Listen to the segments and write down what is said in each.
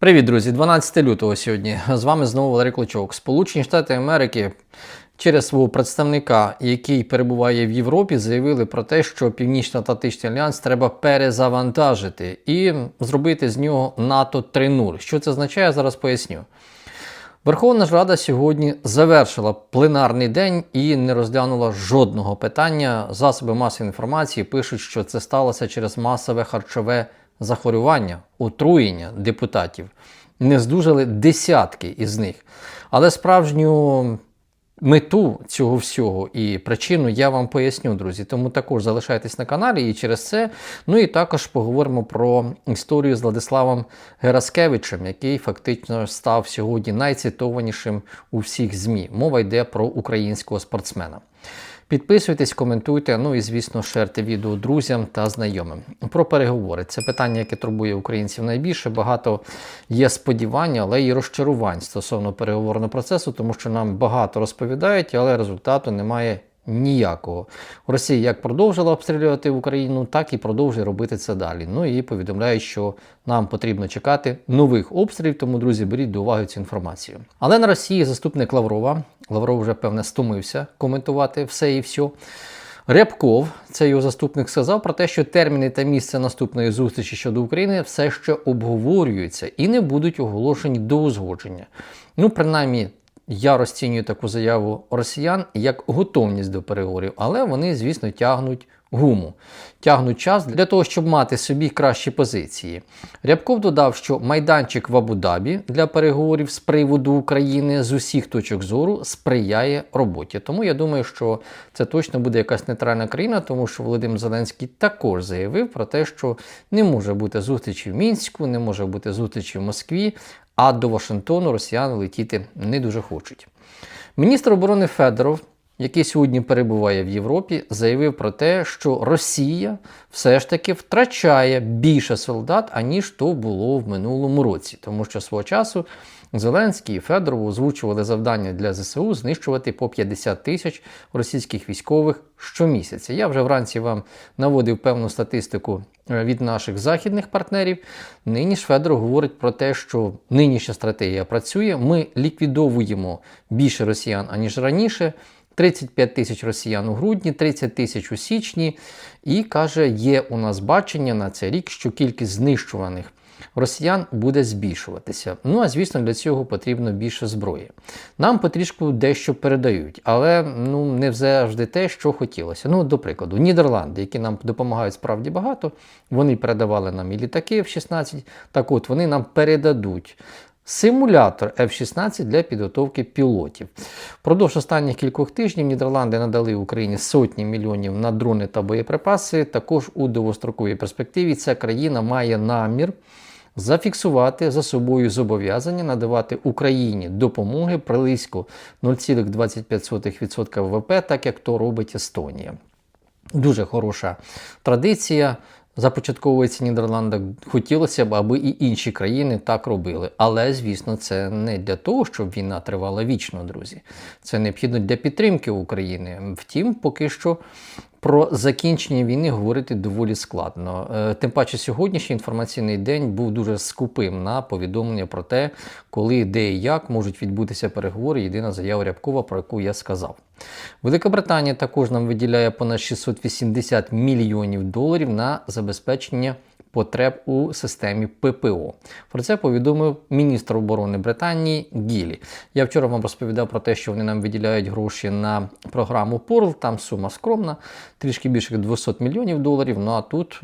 Привіт, друзі! 12 лютого сьогодні. З вами знову Валерій Клочок. Сполучені Штати Америки через свого представника, який перебуває в Європі, заявили про те, що Північно-Атлантичний альянс треба перезавантажити і зробити з нього НАТО 3.0. Що це означає, я зараз поясню. Верховна ж Рада сьогодні завершила пленарний день і не розглянула жодного питання. Засоби масової інформації пишуть, що це сталося через масове харчове захворювання, отруєння депутатів. Не здужали десятки із них. Але справжню мету цього всього і причину я вам поясню, друзі. Тому також залишайтесь на каналі і через це. Ну і також поговоримо про історію з Владиславом Гераскевичем, який фактично став сьогодні найцитованішим у всіх ЗМІ. Мова йде про українського спортсмена. Підписуйтесь, коментуйте, ну і звісно, шерте відео друзям та знайомим. Про переговори це питання, яке турбує українців найбільше. Багато є сподівань, але і розчарувань стосовно переговорного процесу, тому що нам багато розповідають, але результату немає. Ніякого. Росія як продовжила обстрілювати Україну, так і продовжує робити це далі. Ну і повідомляють, що нам потрібно чекати нових обстрілів, тому, друзі, беріть до уваги цю інформацію. Але на Росії заступник Лаврова, Лавров вже, певне, стомився коментувати все і все. Рябков, це його заступник, сказав про те, що терміни та місце наступної зустрічі щодо України все ще обговорюються і не будуть оголошені до узгодження. Ну, принаймні, я розцінюю таку заяву росіян як готовність до переговорів, але вони, звісно, тягнуть гуму, тягнуть час для того, щоб мати собі кращі позиції. Рябков додав, що майданчик в Абу-Дабі для переговорів з приводу України з усіх точок зору сприяє роботі. Тому я думаю, що це точно буде якась нейтральна країна, тому що Володимир Зеленський також заявив про те, що не може бути зустрічі в Мінську, не може бути зустрічі в Москві. А до Вашингтону росіяни летіти не дуже хочуть. Міністр оборони Федоров, який сьогодні перебуває в Європі, заявив про те, що Росія все ж таки втрачає більше солдат, аніж то було в минулому році, тому що свого часу. Зеленський і Федоров озвучували завдання для ЗСУ знищувати по 50 тисяч російських військових щомісяця. Я вже вранці вам наводив певну статистику е, від наших західних партнерів. Нині ж Федоров говорить про те, що нинішня стратегія працює. Ми ліквідовуємо більше росіян аніж раніше. 35 тисяч росіян у грудні, 30 тисяч у січні, і каже, є у нас бачення на цей рік, що кількість знищуваних росіян буде збільшуватися. Ну а звісно, для цього потрібно більше зброї. Нам потрішку дещо передають, але ну не завжди те, що хотілося. Ну, до прикладу, Нідерланди, які нам допомагають справді багато, вони передавали нам і літаки F-16, так от вони нам передадуть. Симулятор F-16 для підготовки пілотів. Впродовж останніх кількох тижнів Нідерланди надали Україні сотні мільйонів на дрони та боєприпаси. Також у довгостроковій перспективі ця країна має намір зафіксувати за собою зобов'язання надавати Україні допомоги близько 0,25% ВВП, так як то робить Естонія. Дуже хороша традиція. Започатковується Нідерландах, хотілося б, аби і інші країни так робили. Але, звісно, це не для того, щоб війна тривала вічно, друзі. Це необхідно для підтримки України. Втім, поки що про закінчення війни говорити доволі складно. Е, тим паче, сьогоднішній інформаційний день був дуже скупим на повідомлення про те, коли, де і як можуть відбутися переговори. Єдина заява Рябкова, про яку я сказав. Велика Британія також нам виділяє понад 680 мільйонів доларів на забезпечення потреб у системі ППО. Про це повідомив міністр оборони Британії Гілі. Я вчора вам розповідав про те, що вони нам виділяють гроші на програму Порл. Там сума скромна, трішки більше 200 мільйонів доларів. Ну а тут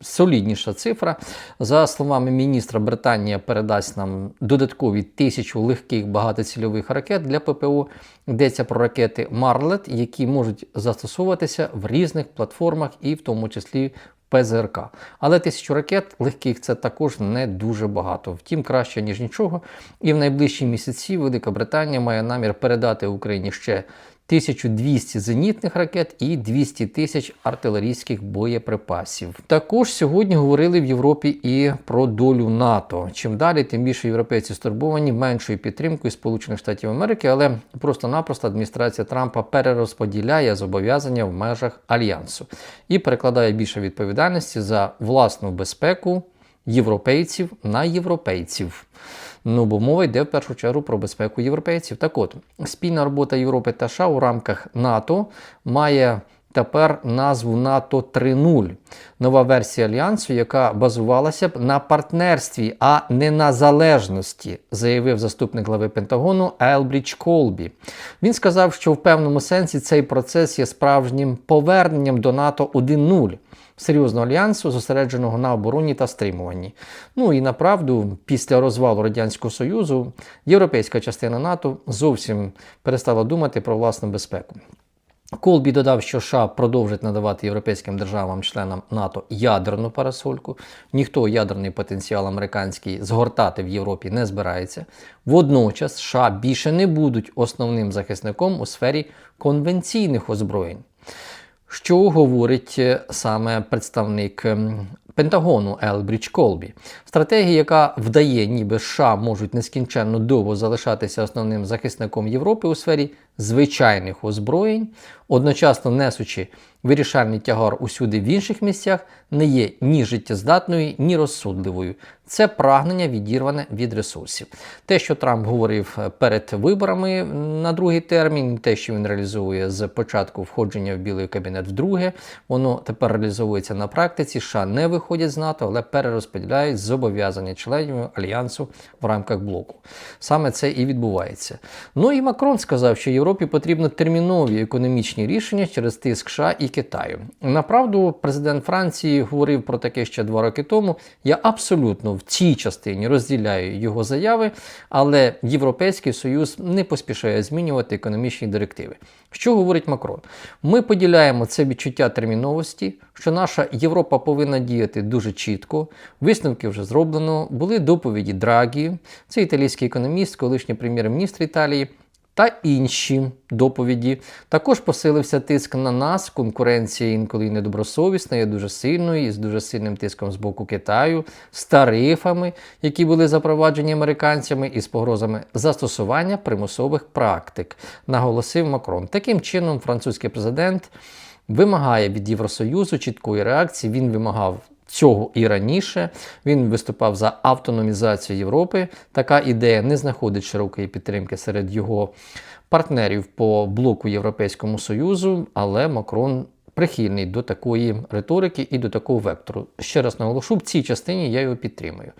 солідніша цифра. За словами міністра, Британія передасть нам додаткові тисячу легких багатоцільових ракет для ППО. Йдеться про ракети Марлет, які можуть застосовуватися в різних платформах, і в тому числі ПЗРК. Але тисячу ракет легких це також не дуже багато. Втім, краще, ніж нічого. І в найближчі місяці Велика Британія має намір передати Україні ще 1200 зенітних ракет і 200 тисяч артилерійських боєприпасів. Також сьогодні говорили в Європі і про долю НАТО. Чим далі, тим більше європейці стурбовані меншою підтримкою Сполучених Штатів Америки, але просто-напросто адміністрація Трампа перерозподіляє зобов'язання в межах альянсу і перекладає більше відповідальності за власну безпеку європейців на європейців. Ну, бо мова йде в першу чергу про безпеку європейців. Так от, спільна робота Європи та США у рамках НАТО має тепер назву НАТО 3.0. Нова версія альянсу, яка базувалася б на партнерстві, а не на залежності, заявив заступник глави Пентагону Елбріч Колбі. Він сказав, що в певному сенсі цей процес є справжнім поверненням до НАТО 1.0 серйозного альянсу, зосередженого на обороні та стримуванні. Ну і направду, після розвалу Радянського Союзу, європейська частина НАТО зовсім перестала думати про власну безпеку. Колбі додав, що США продовжить надавати європейським державам-членам НАТО ядерну парасольку. Ніхто ядерний потенціал американський згортати в Європі не збирається. Водночас США більше не будуть основним захисником у сфері конвенційних озброєнь. Що говорить е, саме представник Пентагону Елбріч Колбі? Стратегія, яка вдає, ніби США можуть нескінченно довго залишатися основним захисником Європи у сфері звичайних озброєнь, одночасно несучи вирішальний тягар усюди в інших місцях, не є ні життєздатною, ні розсудливою. Це прагнення відірване від ресурсів. Те, що Трамп говорив перед виборами на другий термін, те, що він реалізує з початку входження в білий кабінет вдруге, воно тепер реалізовується на практиці. США не виходять з НАТО, але перерозподіляють зобов'язання членів альянсу в рамках блоку. Саме це і відбувається. Ну і Макрон сказав, що Європі потрібно термінові економічні рішення через тиск США і Китаю. Направду, президент Франції говорив про таке ще два роки тому. Я абсолютно в цій частині розділяю його заяви, але Європейський Союз не поспішає змінювати економічні директиви. Що говорить Макрон? Ми поділяємо це відчуття терміновості, що наша Європа повинна діяти дуже чітко. Висновки вже зроблено. Були доповіді Драгі, це італійський економіст, колишній прем'єр-міністр Італії та інші доповіді. Також посилився тиск на нас. Конкуренція інколи недобросовісна, є дуже сильною і з дуже сильним тиском з боку Китаю, з тарифами, які були запроваджені американцями, і з погрозами застосування примусових практик, наголосив Макрон. Таким чином, французький президент вимагає від Євросоюзу чіткої реакції. Він вимагав цього і раніше. Він виступав за автономізацію Європи. Така ідея не знаходить широкої підтримки серед його партнерів по блоку Європейському Союзу, але Макрон. Прихильний до такої риторики і до такого вектору. Ще раз наголошу, в цій частині я його підтримую.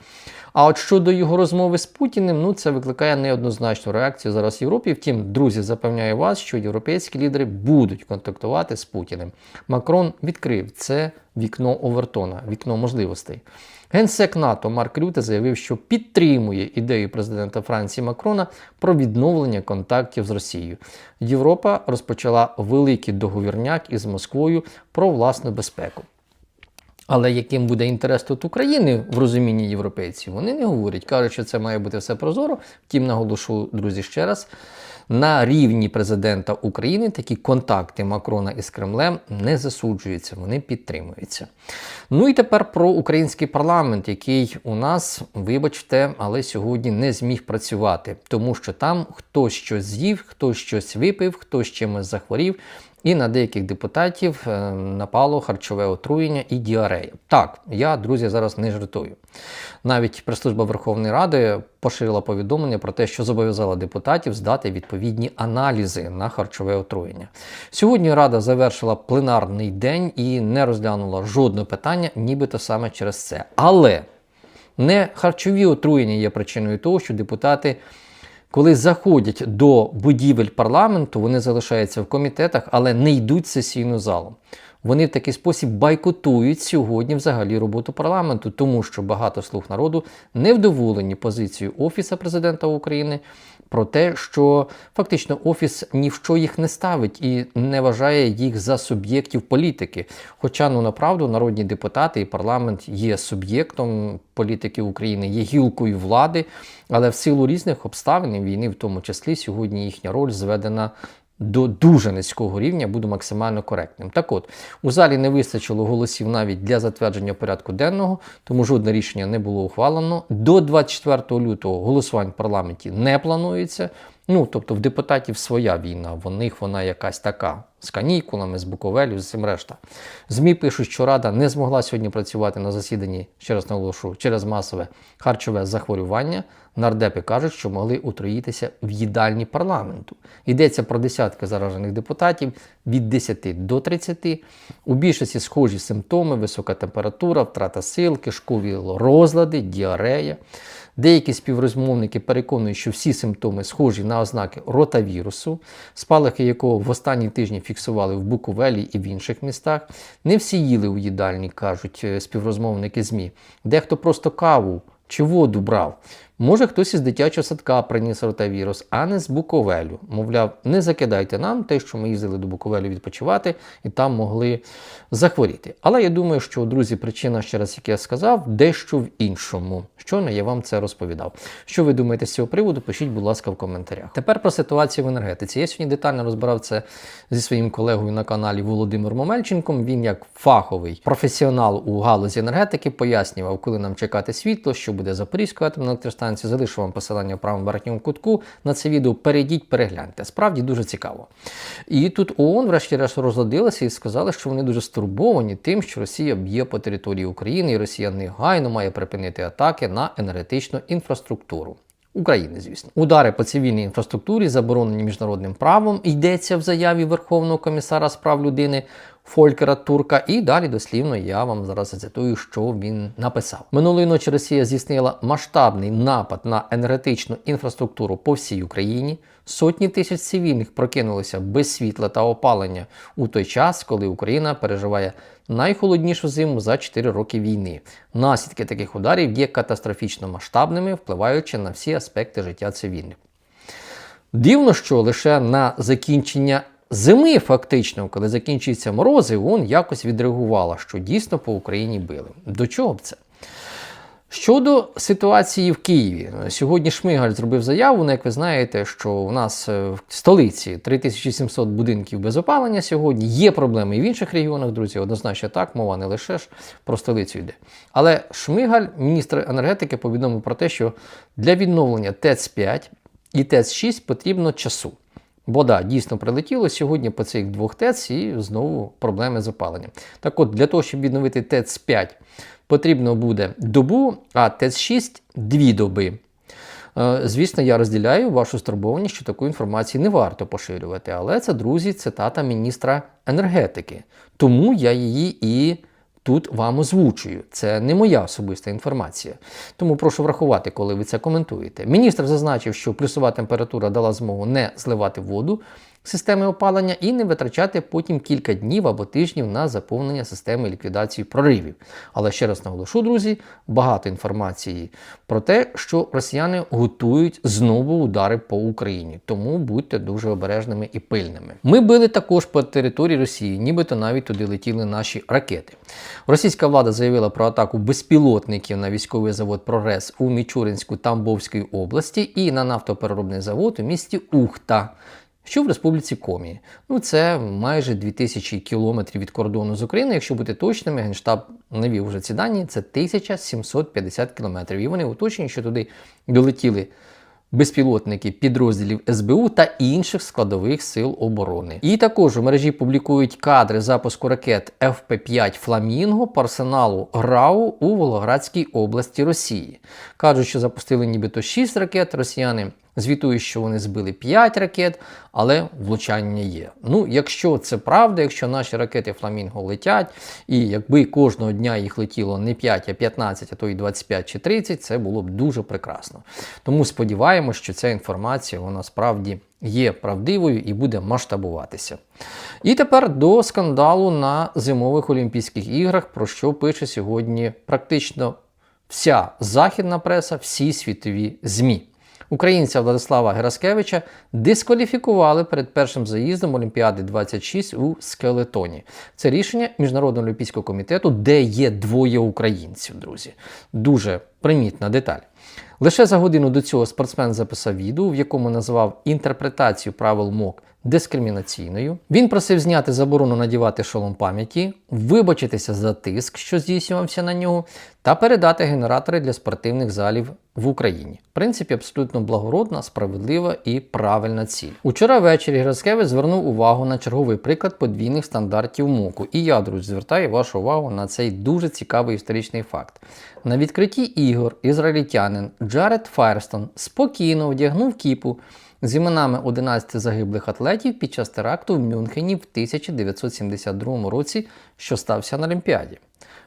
А от щодо його розмови з Путіним, ну це викликає неоднозначну реакцію зараз в Європі. Втім, друзі, запевняю вас, що європейські лідери будуть контактувати з Путіним. Макрон відкрив це вікно Овертона, вікно можливостей. Генсек НАТО Марк Рюте заявив, що підтримує ідею президента Франції Макрона про відновлення контактів з Росією. Європа розпочала великий договірняк із Москвою про власну безпеку. Але яким буде інтерес тут України в розумінні європейців, вони не говорять. Кажуть, що це має бути все прозоро. Втім, наголошу, друзі, ще раз. На рівні президента України такі контакти Макрона із Кремлем не засуджуються, вони підтримуються. Ну і тепер про український парламент, який у нас, вибачте, але сьогодні не зміг працювати, тому що там хтось щось з'їв, хтось щось випив, хтось чимось захворів. І на деяких депутатів е, напало харчове отруєння і діарея. Так, я, друзі, зараз не жартую. Навіть прес-служба Верховної Ради поширила повідомлення про те, що зобов'язала депутатів здати відповідні аналізи на харчове отруєння. Сьогодні Рада завершила пленарний день і не розглянула жодного питання, нібито саме через це. Але не харчові отруєння є причиною того, що депутати. Коли заходять до будівель парламенту, вони залишаються в комітетах, але не йдуть в сесійну залу. Вони в такий спосіб байкотують сьогодні взагалі роботу парламенту, тому що багато слуг народу невдоволені позицією Офіса президента України про те, що фактично офіс ні в що їх не ставить і не вважає їх за суб'єктів політики. Хоча ну направду народні депутати і парламент є суб'єктом політики України, є гілкою влади, але в силу різних обставин війни, в тому числі, сьогодні їхня роль зведена до дуже низького рівня, буду максимально коректним. Так от, у залі не вистачило голосів навіть для затвердження порядку денного, тому жодне рішення не було ухвалено. До 24 лютого голосувань в парламенті не планується. Ну, тобто в депутатів своя війна, в них вона якась така з канікулами, з Буковелю, з цим решта. ЗМІ пишуть, що Рада не змогла сьогодні працювати на засіданні, ще раз наголошу, через масове харчове захворювання. Нардепи кажуть, що могли утроїтися в їдальні парламенту. Йдеться про десятки заражених депутатів від 10 до 30. У більшості схожі симптоми: висока температура, втрата сил, кишкові розлади, діарея. Деякі співрозмовники переконують, що всі симптоми схожі на ознаки ротавірусу, спалахи якого в останні тижні фіксували в Буковелі і в інших містах. Не всі їли у їдальні, кажуть е, співрозмовники ЗМІ. Дехто просто каву чи воду брав. Може, хтось із дитячого садка приніс ротавірус, а не з Буковелю. Мовляв, не закидайте нам те, що ми їздили до Буковелю відпочивати і там могли захворіти. Але я думаю, що, друзі, причина, ще раз, як я сказав, дещо в іншому. Щойно я вам це розповідав. Що ви думаєте з цього приводу? Пишіть, будь ласка, в коментарях. Тепер про ситуацію в енергетиці. Я сьогодні детально розбирав це зі своїм колегою на каналі Володимиром Момельченком. Він, як фаховий професіонал у галузі енергетики, пояснював, коли нам чекати світло, що буде Запорізькою атомною електростанцією. Залишу вам посилання в правому верхньому кутку на це відео. Перейдіть, перегляньте. Справді дуже цікаво. І тут ООН, врешті-решт, розладилася і сказали, що вони дуже стурбовані тим, що Росія б'є по території України, і Росія негайно має припинити атаки на енергетичну інфраструктуру. України, звісно, удари по цивільній інфраструктурі заборонені міжнародним правом. Йдеться в заяві Верховного комісара з прав людини Фолькера Турка. І далі дослівно я вам зараз зацитую, що він написав. Минулої ночі Росія здійснила масштабний напад на енергетичну інфраструктуру по всій Україні. Сотні тисяч цивільних прокинулися без світла та опалення у той час, коли Україна переживає найхолоднішу зиму за 4 роки війни. Наслідки таких ударів є катастрофічно масштабними, впливаючи на всі аспекти життя цивільних. Дивно, що лише на закінчення зими, фактично, коли закінчуються морози, ООН якось відреагувала, що дійсно по Україні били. До чого б це? Щодо ситуації в Києві, сьогодні Шмигаль зробив заяву, ну, як ви знаєте, що у нас е, в столиці 3700 будинків без опалення сьогодні. Є проблеми і в інших регіонах, друзі, однозначно так, мова не лише ж про столицю йде. Але Шмигаль, міністр енергетики, повідомив про те, що для відновлення ТЕЦ-5 і ТЕЦ-6 потрібно часу. Бо да, дійсно прилетіло сьогодні по цих двох ТЕЦ і знову проблеми з опаленням. Так от, для того, щоб відновити ТЕЦ-5, потрібно буде добу, а ТЕЦ-6 дві доби. Е, Звісно, я розділяю вашу стурбованість, що таку інформацію не варто поширювати. Але це, друзі, цитата міністра енергетики. Тому я її і тут вам озвучую. Це не моя особиста інформація. Тому прошу врахувати, коли ви це коментуєте. Міністр зазначив, що плюсова температура дала змогу не зливати воду системи опалення і не витрачати потім кілька днів або тижнів на заповнення системи ліквідації проривів. Але ще раз наголошу, друзі, багато інформації про те, що росіяни готують знову удари по Україні. Тому будьте дуже обережними і пильними. Ми били також по території Росії, нібито навіть туди летіли наші ракети. Російська влада заявила про атаку безпілотників на військовий завод Прогрес у Мічуринську Тамбовській області і на нафтопереробний завод у місті Ухта що в Республіці Комі. Ну, це майже 2000 кілометрів від кордону з Україною. Якщо бути точними, Генштаб навів вже ці дані, це 1750 кілометрів. І вони уточнюють, що туди долетіли безпілотники підрозділів СБУ та інших складових сил оборони. І також у мережі публікують кадри запуску ракет ФП-5 Фламінго по арсеналу ГРАУ у Волгоградській області Росії. Кажуть, що запустили нібито 6 ракет росіяни. Звітують, що вони збили 5 ракет, але влучання є. Ну, якщо це правда, якщо наші ракети Фламінго летять, і якби кожного дня їх летіло не 5, а 15, а то й 25 чи 30, це було б дуже прекрасно. Тому сподіваємось, що ця інформація вона справді є правдивою і буде масштабуватися. І тепер до скандалу на зимових Олімпійських іграх, про що пише сьогодні практично вся західна преса, всі світові ЗМІ. Українця Владислава Гераскевича дискваліфікували перед першим заїздом Олімпіади 26 у Скелетоні. Це рішення Міжнародного олімпійського комітету, де є двоє українців, друзі. Дуже примітна деталь. Лише за годину до цього спортсмен записав відео, в якому назвав інтерпретацію правил МОК дискримінаційною. Він просив зняти заборону надівати шолом пам'яті, вибачитися за тиск, що здійснювався на нього, та передати генератори для спортивних залів в Україні. В принципі, абсолютно благородна, справедлива і правильна ціль. Учора ввечері Граскевич звернув увагу на черговий приклад подвійних стандартів МОКу. І я, друзі, звертаю вашу увагу на цей дуже цікавий історичний факт. На відкритті ігор ізраїльтянин Джаред Файрстон спокійно вдягнув кіпу з іменами 11 загиблих атлетів під час теракту в Мюнхені в 1972 році, що стався на Олімпіаді.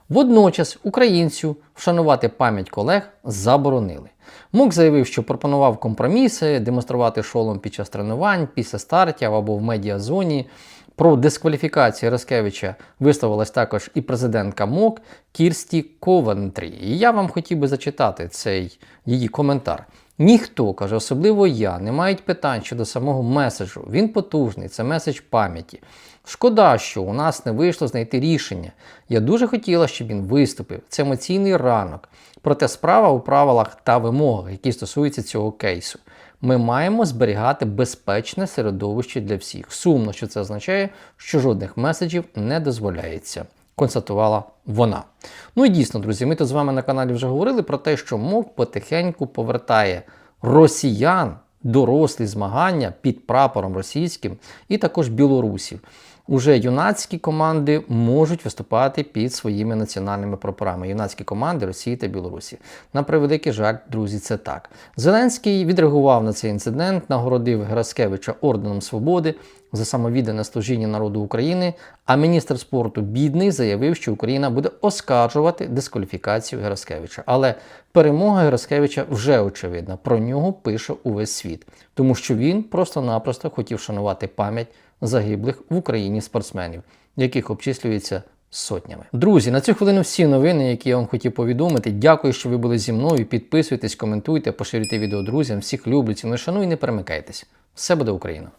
Водночас українцю вшанувати пам'ять колег заборонили. МОК заявив, що пропонував компроміси, демонструвати шолом під час тренувань, після стартів або в медіазоні. Про дискваліфікацію Раскевича висловилась також і президентка МОК Кірсті Ковентрі. І я вам хотів би зачитати цей її коментар. Ніхто каже, особливо я, не мають питань щодо самого меседжу. Він потужний, це меседж пам'яті. Шкода, що у нас не вийшло знайти рішення. Я дуже хотіла, щоб він виступив. Це емоційний ранок. Проте справа у правилах та вимогах, які стосуються цього кейсу. Ми маємо зберігати безпечне середовище для всіх. Сумно, що це означає, що жодних меседжів не дозволяється. Констатувала вона. Ну і дійсно, друзі, ми тут з вами на каналі вже говорили про те, що МОК потихеньку повертає росіян дорослі змагання під прапором російським і також білорусів. Уже юнацькі команди можуть виступати під своїми національними прапорами. Юнацькі команди Росії та Білорусі. На превеликий жаль, друзі, це так. Зеленський відреагував на цей інцидент, нагородив Гераскевича орденом свободи за самовіддане служіння народу України. А міністр спорту бідний заявив, що Україна буде оскаржувати дискваліфікацію Гераскевича. Але перемога Гераскевича вже очевидна. Про нього пише увесь світ, тому що він просто-напросто хотів шанувати пам'ять загиблих в Україні спортсменів, яких обчислюється сотнями. Друзі, на цю хвилину всі новини, які я вам хотів повідомити. Дякую, що ви були зі мною. Підписуйтесь, коментуйте, поширюйте відео друзям. Всіх люблю, ціну шану і не перемикайтесь. Все буде Україна!